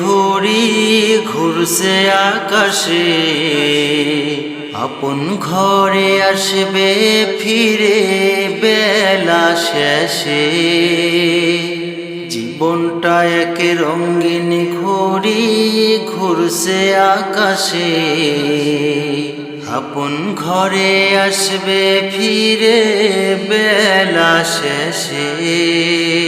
ঘড়ি ঘুরছে আকাশে। আপন ঘরে আসবে ফিরে বেলা শেষে। জীবনটা এক রঙিন ঘড়ি ঘুরছে আকাশে। আপন ঘরে আসবে ফিরে বেলা শেষে।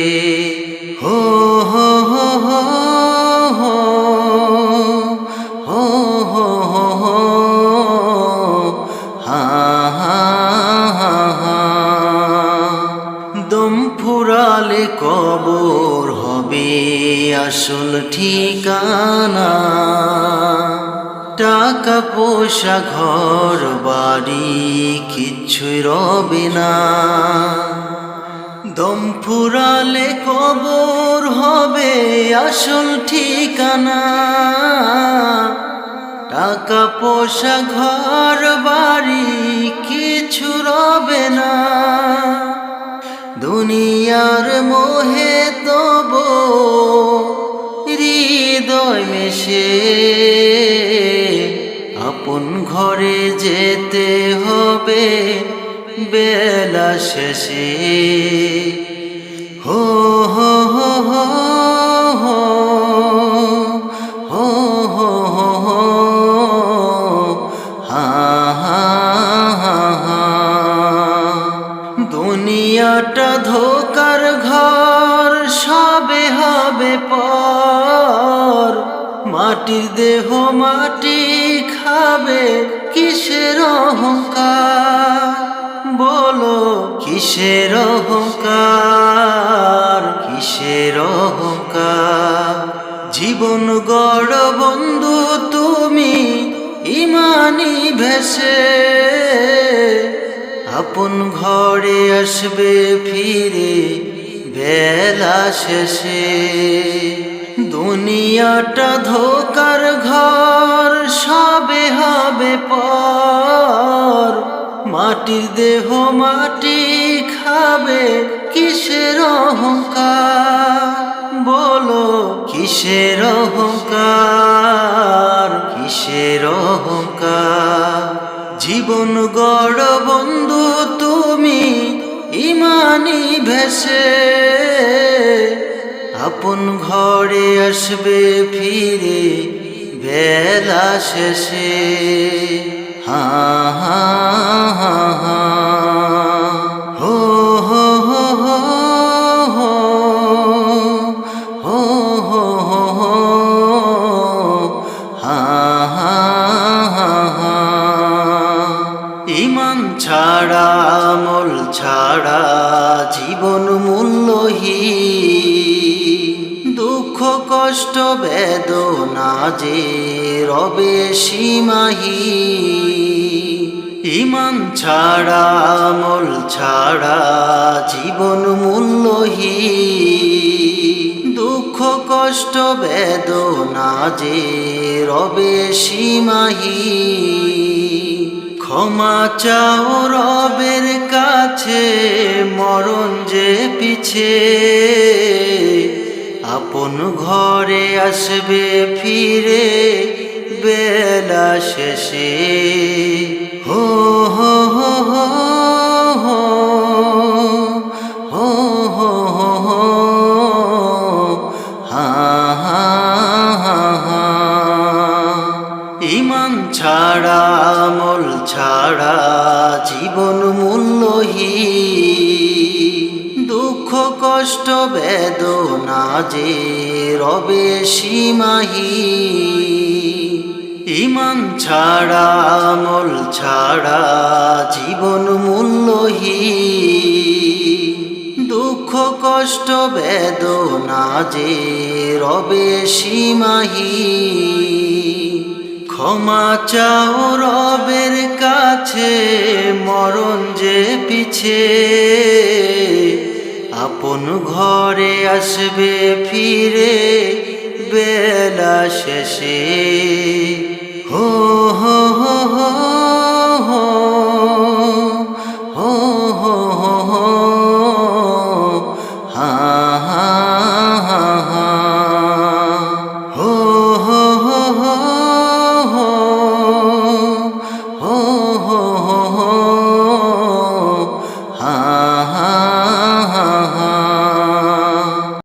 দম ফুরালে কবর হবে আসল ঠিকানা। টাকা, পয়সা, ঘর, বাড়ি কিচ্ছুই রবে না। দম ফুরালে কবর হবে আসল ঠিকানা। টাকা, পয়সা, ঘর, বাড়ি রবে না। দুনিয়ার মোহে তব হৃদয় মেশে। আপন ঘরে যেতে হবে বেলা শেষে। হো হো দুনিয়াটা ধোকার ঘর, সবে হবে পর। মাটির দেহ মাটি খাবে কিসের অহংকার? বলো, কিসের অহংকার? কিসের অহংকার? জীবন গড় বন্ধু তুমি ইমানি ভেসে। আপন ঘরে আসবে ফিরে, বেলা শেষে। দুনিয়াটা ধোকার ঘর, সবে হবে পর। মাটির দেহ মাটি খাবে কিসের অহংকার? বলো, কিসের অহংকার? কিসের অহংকার? জীবন গড় বন্ধু তুমি ইমানি ভেসে। আপন ঘরে আসবে ফিরে বেলা শেষে। হা ছাড়া জীবন মূল্যহীন। দুঃখ, কষ্ট, বেদনা যে রবে সীমাহি ইমান ছাড়া, আমল ছাড়া জীবন মূল্যহীন। দুঃখ, কষ্ট, বেদনা যে রবে সীমাহি ক্ষমা চাও রবের কাছে মরণ যে পিছে। আপন ঘরে আসবে ফিরে বেলা শেষে। হো ছাড়া, আমল ছাড়া, জীবন মূল্যহীন। দুঃখ, কষ্ট, বেদনা যে রবে সীমাহি ইমান ছাড়া, আমল ছাড়া, জীবন মূল্যহীন। দুঃখ, কষ্ট, বেদনা যে রবে সীমাহি ক্ষমা চাও রবের কাছে, মরণ যে পিছে। আপন ঘরে আসবে ফিরে, বেলা শেষে। হো হো হো হো